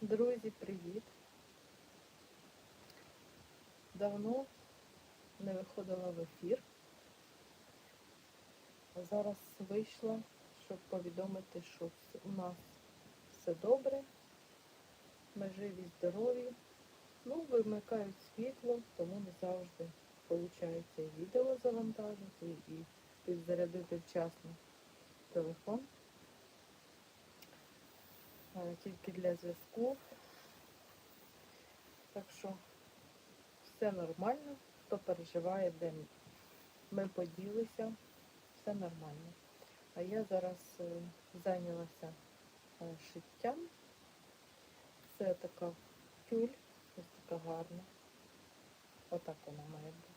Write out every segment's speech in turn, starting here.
Друзі, привіт! Давно не виходила в ефір. Зараз вийшла, щоб повідомити, що у нас все добре, ми живі, здорові. Ну, вимикають світло, тому не завжди виходить відео завантажити, і підзарядити вчасно телефон. Тільки для зв'язку. Так що все нормально. Хто переживає, де ми поділися, все нормально. А я зараз е, зайнялася е, шиттям. Це така тюль, ось така гарна. Отак вона має бути.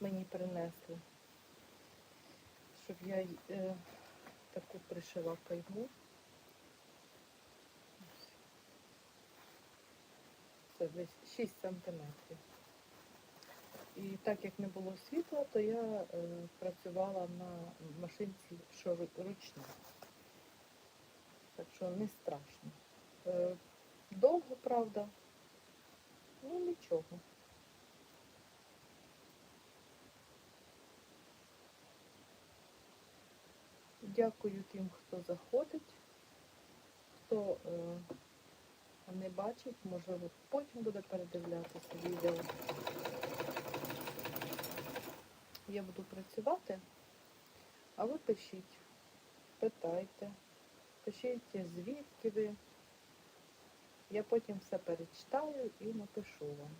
Мені принесли, щоб я е, таку пришила кайму. Це десь 6 сантиметрів. І так як не було світла, то я е, працювала на машинці, що ручна. Так що не страшно. Е, довго, правда, ну нічого. Дякую тим, хто заходить, хто е, не бачить, можливо, потім буде передивлятися відео. Я буду працювати, а ви пишіть, питайте, пишіть, звідки ви. Я потім все перечитаю і напишу вам.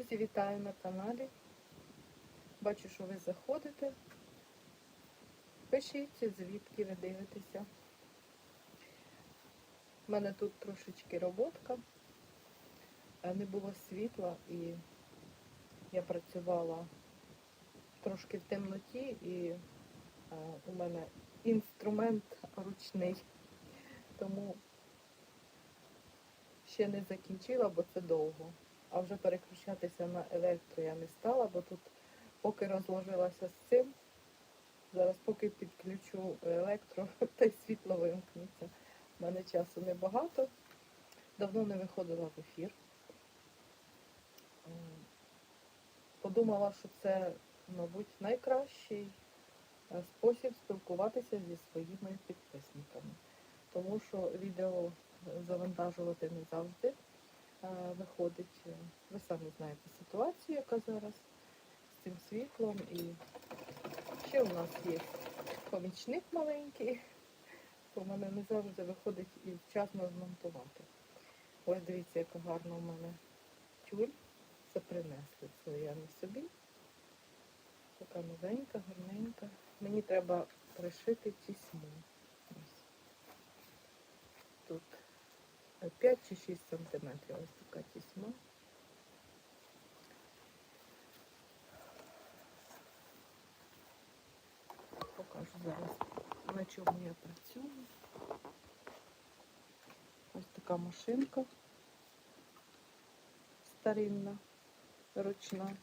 Друзі, вітаю на каналі. Бачу, що ви заходите. Пишіть, звідки ви дивитеся. У мене тут трошечки роботка. Е, Не було світла і я працювала трошки в темноті і е, у мене інструмент ручний. Тому ще не закінчила, бо це довго. А вже переключатися на електро я не стала, бо тут поки розложилася з цим, зараз поки підключу електро, та й світло вимкнеться. У мене часу небагато. Давно не виходила в ефір. Подумала, що це, мабуть, найкращий е, спосіб спілкуватися зі своїми підписниками. Тому що відео завантажувати не завжди виходить. Ви самі знаєте ситуацію, яка зараз з цим світлом. І ще у нас є помічник маленький, то в мене не завжди виходить і вчасно змонтувати. Ось дивіться, яка гарна у мене тюль. Це принесли. Це не собі. Така новенька, гарненька. Мені треба пришити тісьму. Ось. Тут 5 чи 6 сантиметрів. Ось така тісьма. Покажу зараз, на чому я працюю. Ось така машинка старинна, ручна.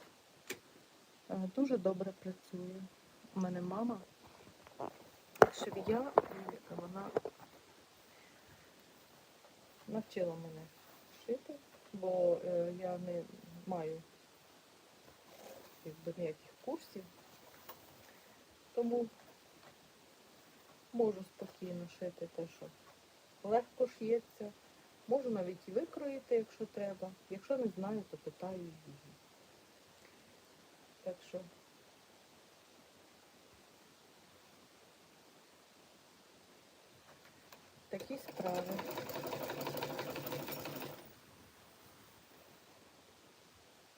Е, Дуже добре працює. У мене мама швія, і вона навчила мене шити, бо е, я не маю якби, ніяких курсів, тому можу спокійно шити те, що легко шиється. Можу навіть і викроїти, якщо треба. Якщо не знаю, то питаю її. Так що такі справи.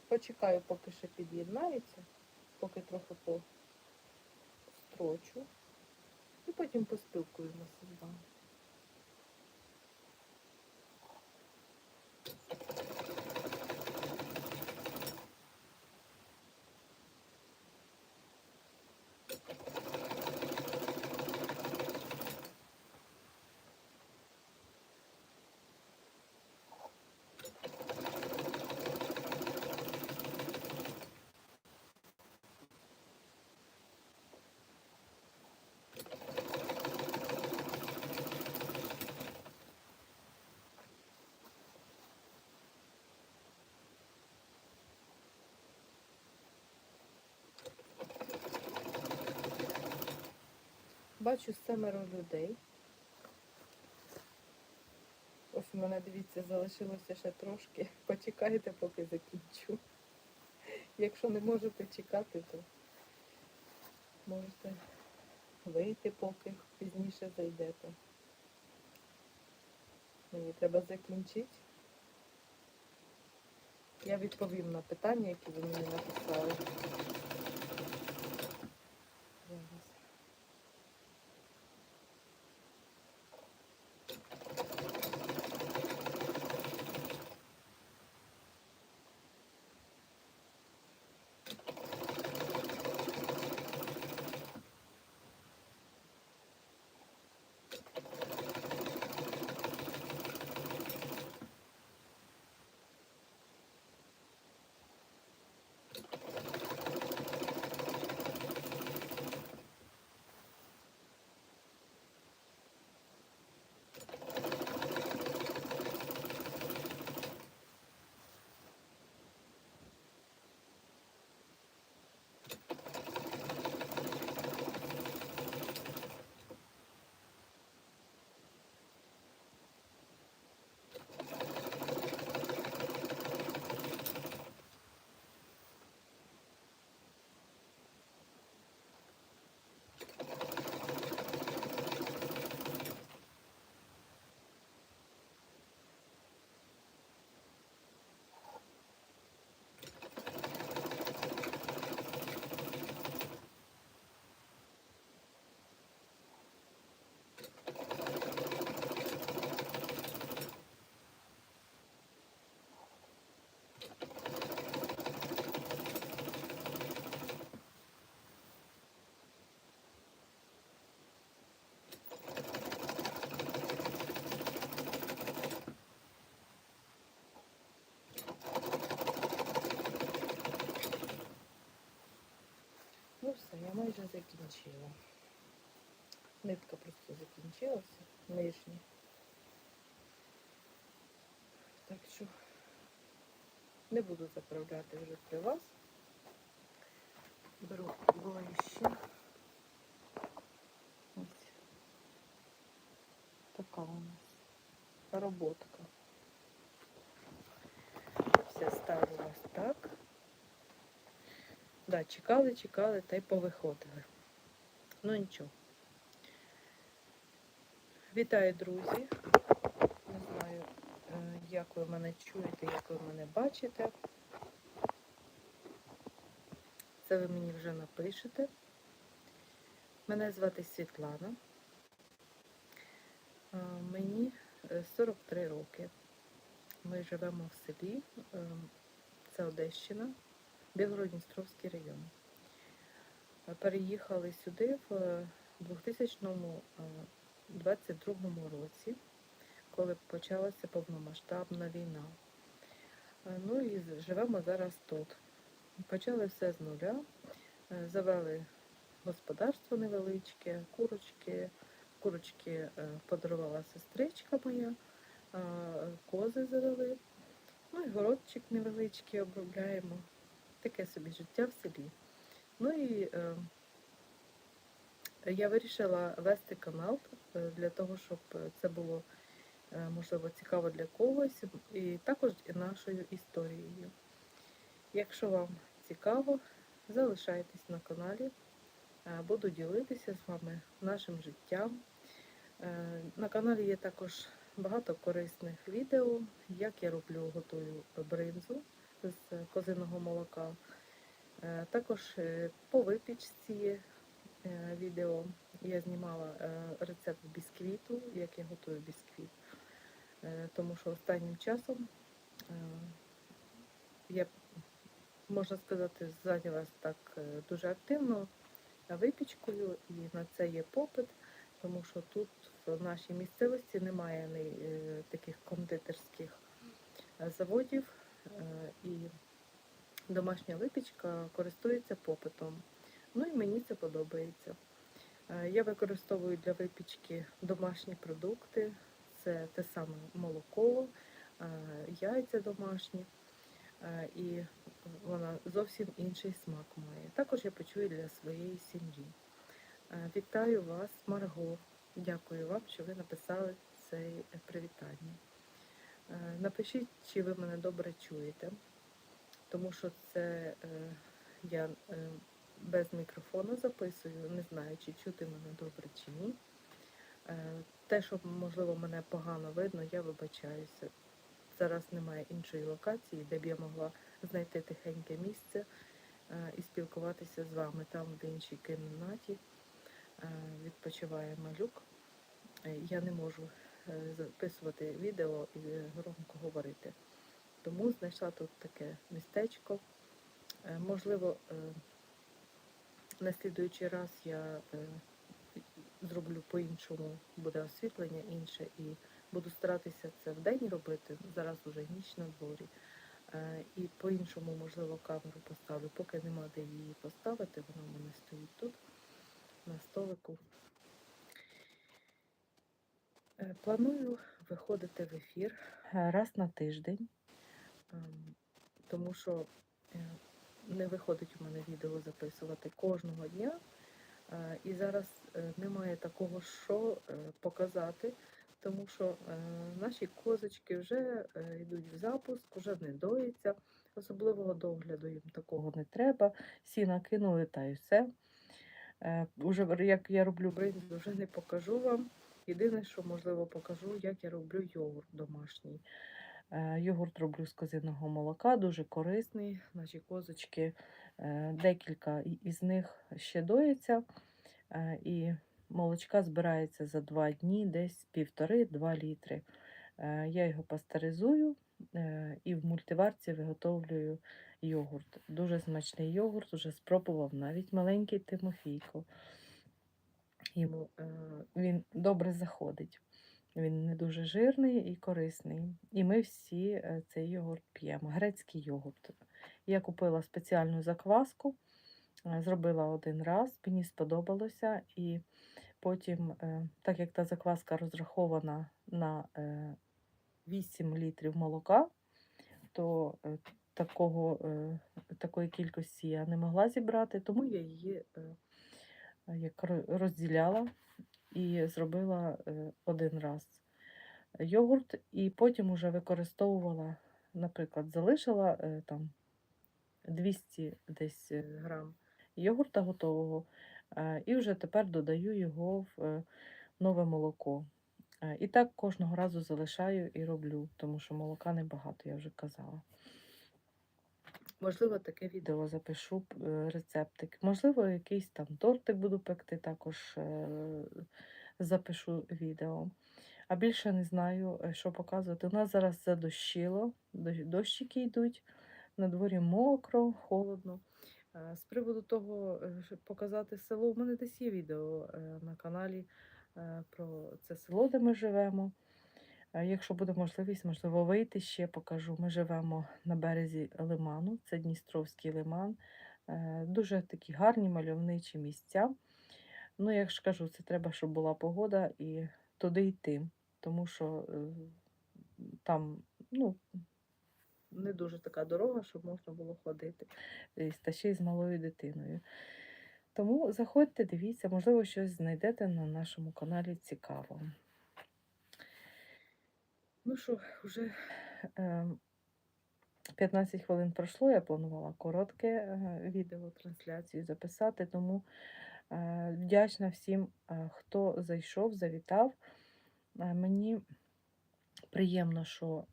Почекаю, поки ще під'єднається, поки трохи построчу. І потім поспілкуємося з вами. Бачу семеро людей. Ось у мене, дивіться, залишилося ще трошки. Почекайте, поки закінчу. Якщо не можете чекати, то можете вийти, поки пізніше зайдете. Мені треба закінчити. Я відповім на питання, які ви мені написали. Я майже закінчила. Нитка просто закінчилася, нижня. Так що не буду заправляти вже при вас. Беру ближче. Ось. така у нас роботка. Все ставилось так. Да, чекали, чекали та й повиходили. Ну нічого. Вітаю, друзі. Не знаю, е, як ви мене чуєте, як ви мене бачите. Це ви мені вже напишете. Мене звати Світлана. Мені е, 43 роки. Ми живемо в селі, е, це Одещина, Білгород-Дністровський район. Е, Переїхали сюди в е, 2022 році, коли почалася повномасштабна війна. Е, Ну і живемо зараз тут. Почали все з нуля, е, завели господарство невеличке, курочки. Курочки е, подарувала сестричка моя, кози завели. Ну і городчик невеличкий обробляємо. Таке собі життя в селі. Ну і е, я вирішила вести канал е, для того, щоб це було е, можливо цікаво для когось, і також нашою історією. Якщо вам цікаво, залишайтесь на каналі. Е, Буду ділитися з вами нашим життям. На каналі є також багато корисних відео, як я роблю, готую бринзу з козиного молока. Е, Також е, по випічці е, відео. Я знімала рецепт бісквіту, як я готую бісквіт. Тому що останнім часом я, можна сказати, зайнялась так дуже активно випічкою, і на це є попит, тому що тут в нашій місцевості немає таких кондитерських заводів, і домашня випічка користується попитом. Ну і мені це подобається. Е, Я використовую для випічки домашні продукти, це те саме молоко, е, яйця домашні, е, і вона зовсім інший смак має. Також я печу і для своєї сім'ї. Е, Вітаю вас, Марго. Дякую вам, що ви написали це е, привітання. Е, Напишіть, чи ви мене добре чуєте, тому що це е, я е, без мікрофону записую, не знаю, чи чути мене добре чи ні. Те, що можливо мене погано видно, я вибачаюся. Зараз немає іншої локації, де б я могла знайти тихеньке місце і спілкуватися з вами. Там в іншій кімнаті відпочиває малюк. Я не можу записувати відео і е, громко говорити. Тому знайшла тут таке містечко. Е, Можливо, е, на слідуючий раз я е, зроблю по-іншому, буде освітлення інше і буду старатися це вдень робити. Зараз уже ніч на дворі. Е, І по-іншому, можливо, камеру поставлю. Поки нема де її поставити, вона в мене стоїть тут, на столику. Е, Планую виходити в ефір е, раз на тиждень, ем, тому що е, не виходить у мене відео записувати кожного дня. І зараз немає такого, що показати, тому що наші козочки вже йдуть в запуск, вже не доїться. Особливого догляду їм такого не треба. Сіна кинули та й все. Уже як я роблю бринзу, вже не покажу вам. Єдине, що можливо покажу, як я роблю йогурт домашній. Е, Йогурт роблю з козиного молока, дуже корисний. Наші козочки, е, декілька із них ще доїться. Е, І молочка збирається за два дні, десь півтори-два літри. Я його пастеризую і в мультиварці виготовлюю йогурт. Дуже смачний йогурт, уже спробував навіть маленький Тимофійко. Йому е, він добре заходить. Він не дуже жирний і корисний. І ми всі е, цей йогурт п'ємо. Грецький йогурт. Я купила спеціальну закваску, е, зробила один раз, мені сподобалося. І потім, так як та закваска розрахована на е, 8 літрів молока, то такого, такої кількості я не могла зібрати, тому я її як розділяла і зробила е, один раз йогурт, і потім уже використовувала, наприклад, залишила е, там 200 десь е, грам йогурта готового, е, і вже тепер додаю його в е, нове молоко. Е, І так кожного разу залишаю і роблю, тому що молока небагато, я вже казала. Можливо, таке відео запишу е, рецептик. Можливо, якийсь там тортик буду пекти, також е, запишу відео. А більше не знаю, е, що показувати. У нас зараз задощило, дощ- дощики йдуть, на дворі мокро, холодно. З приводу того, щоб показати село, у мене десь є відео на каналі про це село, де ми живемо. Е, Якщо буде можливість, можливо, вийти ще покажу. Ми живемо на березі лиману, це Дністровський лиман. Е, Дуже такі гарні мальовничі місця. Ну, як ж кажу, це треба, щоб була погода і туди йти, тому що е, там ну, не дуже така дорога, щоб можна було ходити, та ще й з малою дитиною. Тому заходьте, дивіться, можливо, щось знайдете на нашому каналі цікаво. Ну що, вже е, 15 хвилин пройшло, я планувала коротке е, відео трансляцію записати, тому е, вдячна всім, е, хто зайшов, завітав. Мені приємно, що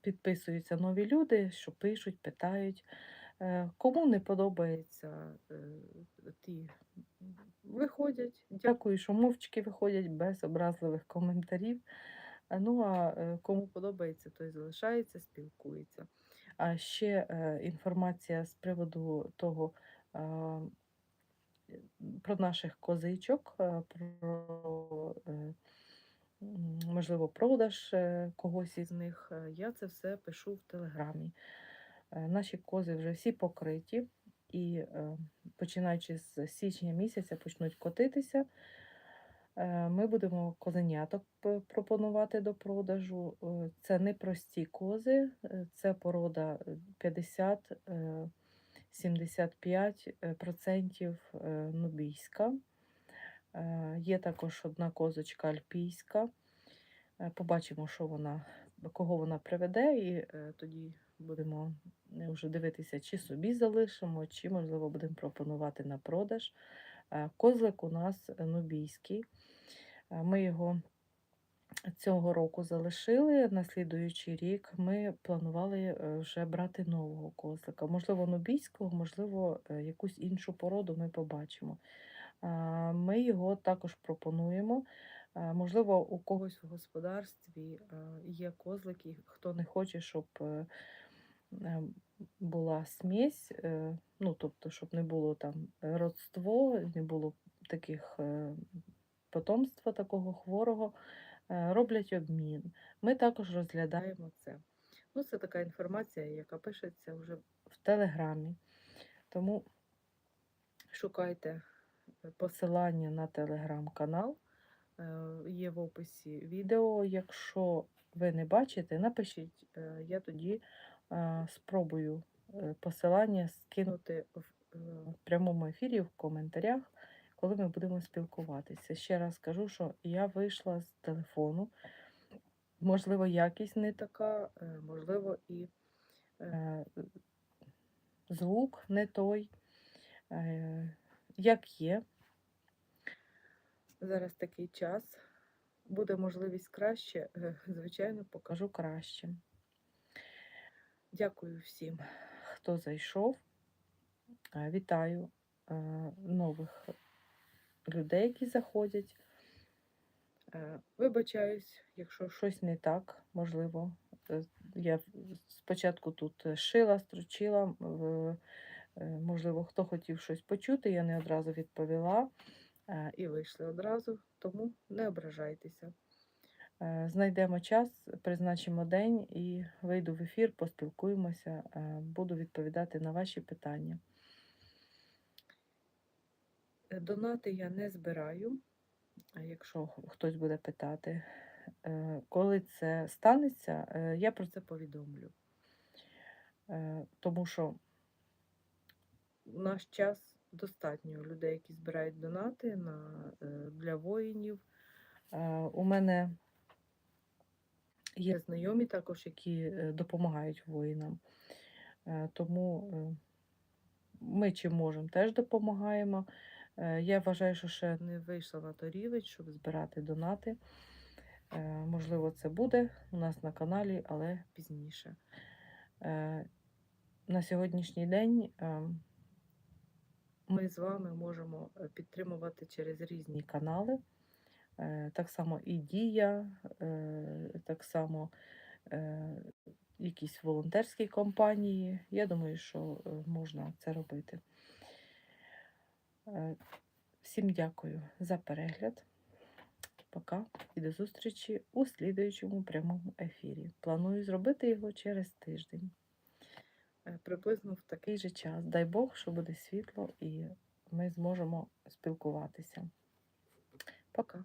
підписуються нові люди, що пишуть, питають. Кому не подобається, ті виходять. Дякую, що мовчки виходять без образливих коментарів. Ну а е, кому подобається, той залишається, спілкується. А ще е, інформація з приводу того е, про наших козичок, про е, можливо продаж когось із них. Я це все пишу в телеграмі. Наші кози вже всі покриті, і починаючи з січня місяця почнуть котитися. Е, Ми будемо козеняток пропонувати до продажу. Е, Це не прості кози, е, це порода е, 50 е, 75 е, процентів е, нубійська. Є також одна козочка альпійська. Побачимо, що вона, кого вона приведе, і тоді будемо вже дивитися, чи собі залишимо, чи, можливо, будемо пропонувати на продаж. Е, Козлик у нас нубійський. Е, Ми його цього року залишили. На рік ми планували е, вже брати нового козлика. Можливо, нубійського, можливо, якусь іншу породу ми побачимо. Ми його також пропонуємо. Можливо, у когось в господарстві є козлики, хто не хоче, щоб була смесь, е, ну, тобто, щоб не було там родство, не було таких е, потомства такого хворого, е, роблять обмін. Ми також розглядаємо це. Ну, це така інформація, яка пишеться вже в Телеграмі. Тому шукайте посилання на телеграм-канал. Є в описі відео. Якщо ви не бачите, напишіть. Я тоді спробую е, посилання скинути в прямому ефірі в коментарях, коли ми будемо спілкуватися. Ще раз кажу, що я вийшла з телефону. Можливо, якість не така, е, можливо, і е, звук не той, е, як є. Зараз такий час. Буде можливість краще, звичайно, покажу краще. Дякую всім, хто зайшов. Е, Вітаю е, нових людей, які заходять. Е, Вибачаюсь, якщо щось не так, можливо. Я спочатку тут шила, стручила. Можливо, хто хотів щось почути, я не одразу відповіла і вийшли одразу, тому не ображайтеся. Е, Знайдемо час, призначимо день і вийду в ефір, поспілкуємося, е, буду відповідати на ваші питання. Е, Донати я не збираю, якщо хтось буде питати. Коли це станеться, я про це повідомлю. Тому що в наш час достатньо людей, які збирають донати на, для воїнів. У мене є знайомі також, які е, допомагають воїнам. Е, Тому е, ми чим можемо, теж допомагаємо. Я вважаю, що ще не вийшла на той рівень, щоб збирати донати. Можливо, це буде у нас на каналі, але пізніше. На сьогоднішній день ми з вами можемо підтримувати через різні канали. Е, Так само і Дія, е, так само е, якісь волонтерські компанії. Я думаю, що е, можна це робити. Е, Всім дякую за перегляд. Пока і до зустрічі у слідуючому прямому ефірі. Планую зробити його через тиждень. Е, Приблизно в такий же час. Дай Бог, що буде світло і ми зможемо спілкуватися. Пока.